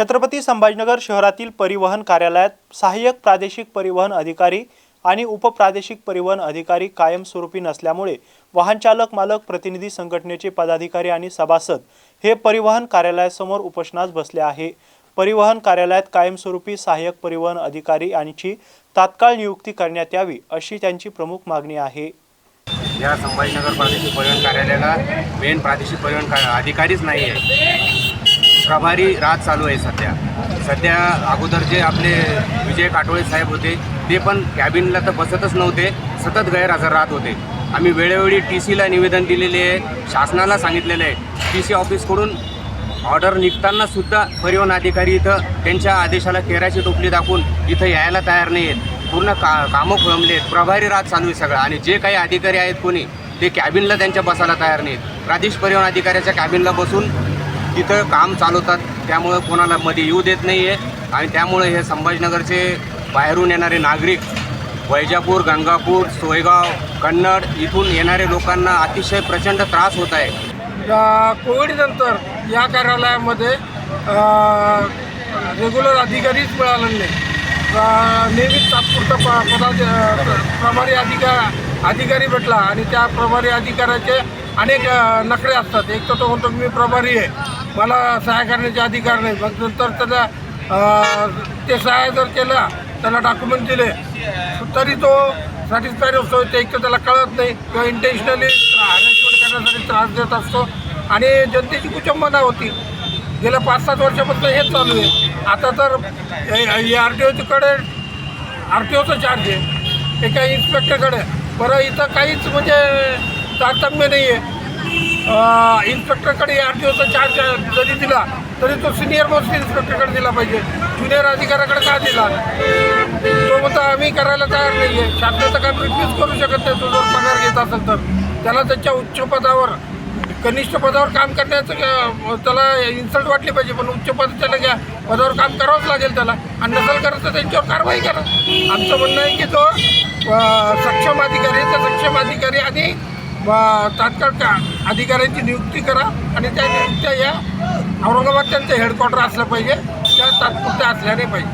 छत्रपती संभाजीनगर शहरातील परिवहन कार्यालयात सहाय्यक प्रादेशिक परिवहन अधिकारी आणि उपप्रादेशिक परिवहन अधिकारी कायमस्वरूपी नसल्यामुळे वाहनचालक मालक प्रतिनिधी संघटनेचे पदाधिकारी आणि सभासद हे परिवहन कार्यालयासमोर उपोषणास बसले आहे. परिवहन कार्यालयात कायमस्वरूपी सहाय्यक परिवहन अधिकारी यांची तात्काळ नियुक्ती करण्यात यावी अशी त्यांची प्रमुख मागणी आहे. या संभाजीनगर प्रादेशिक परिवहन कार्यालयाला मेन प्रादेशिक परिवहन अधिकारीच नाही आहे प्रभारी राज चालू आहे सध्या. सध्या अगोदर जे आपले विजय काटोळे साहेब होते ते पण कॅबिनला तर बसतच नव्हते सतत गैरहजर राहत होते. आम्ही वेळोवेळी टी सीला निवेदन दिलेले आहे शासनाला सांगितलेलं आहे. टी सी ऑफिसकडून ऑर्डर निघताना सुद्धा परिवहन अधिकारी इथं त्यांच्या आदेशाला केराची टोपली दाखवून इथं यायला तयार नाही आहेत. पूर्ण का कामं खोळंबले आहेत. प्रभारी राज चालू आहे सगळं. आणि जे काही अधिकारी आहेत कोणी ते कॅबिनला त्यांच्या बसायला तयार नाहीत. प्रादेशिक परिवहन अधिकाऱ्याच्या कॅबिनला बसून तिथं काम चालवतात त्यामुळं कोणाला मध्ये येऊ देत नाही आहे आणि त्यामुळे हे संभाजीनगरचे बाहेरून येणारे नागरिक वैजापूर गंगापूर सोयगाव कन्नड इथून येणारे लोकांना अतिशय प्रचंड त्रास होत आहे. कोविडनंतर या कार्यालयामध्ये रेग्युलर अधिकारीच मिळालेले नाही. नेहमीच तात्पुरता प पदा प्रभारी अधिका अधिकारी भेटला आणि त्या प्रभारी अधिकाऱ्याचे अनेक नकडे नखरे असतात. एक तर तो म्हणतो मी प्रभारी आहे. मला सहाय्य करण्याचे अधिकार नाही. मग नंतर त्याला ते सहाय्य जर केलं त्याला डॉक्युमेंट दिले तरी तो सॅटिस्फाईड असतो. ते एक तर त्याला कळत नाही. किंवा इंटेन्शनली हॅरेसमेंट करण्यासाठी त्रास देत असतो. आणि जनतेची कुचंबना होती. गेल्या पाच सात वर्षापासून हेच चालू आहे. आता तर आर टी ओच्याकडे आर टी ओचं चार्ज आहे. एका इन्स्पेक्टरकडे बरं इथं काहीच म्हणजे तारतम्य नाही आहे इन्स्पेक्टरकडे आर टी ओचा चार्ज जरी दिला तरी तो सिनियर मोस्ट इन्स्पेक्टरकडे दिला पाहिजे. ज्युनियर अधिकाऱ्याकडे का दिला? तो म्हणतो आम्ही करायला तयार नाही आहे शासनाचं काम रिफ्यूज करू शकत नाही तो जर पगार घेत असेल तर. त्याला त्याच्या उच्च पदावर कनिष्ठ पदावर काम करण्याचं त्याला इन्सल्ट वाटली पाहिजे पण उच्च पद त्याला घ्या. पदावर काम करावंच लागेल त्याला. आणि नसेल करत तर त्यांच्यावर कारवाई करा. आमचं म्हणणं आहे की तो सक्षम अधिकारी तर सक्षम अधिकारी आणि तात्काळ का अधिकाऱ्यांची नियुक्ती करा आणि त्या नियुक्त्या या औरंगाबाद त्यांचं हेडक्वार्टर असलं पाहिजे त्या तात्पुरत्या असल्या नाही पाहिजे.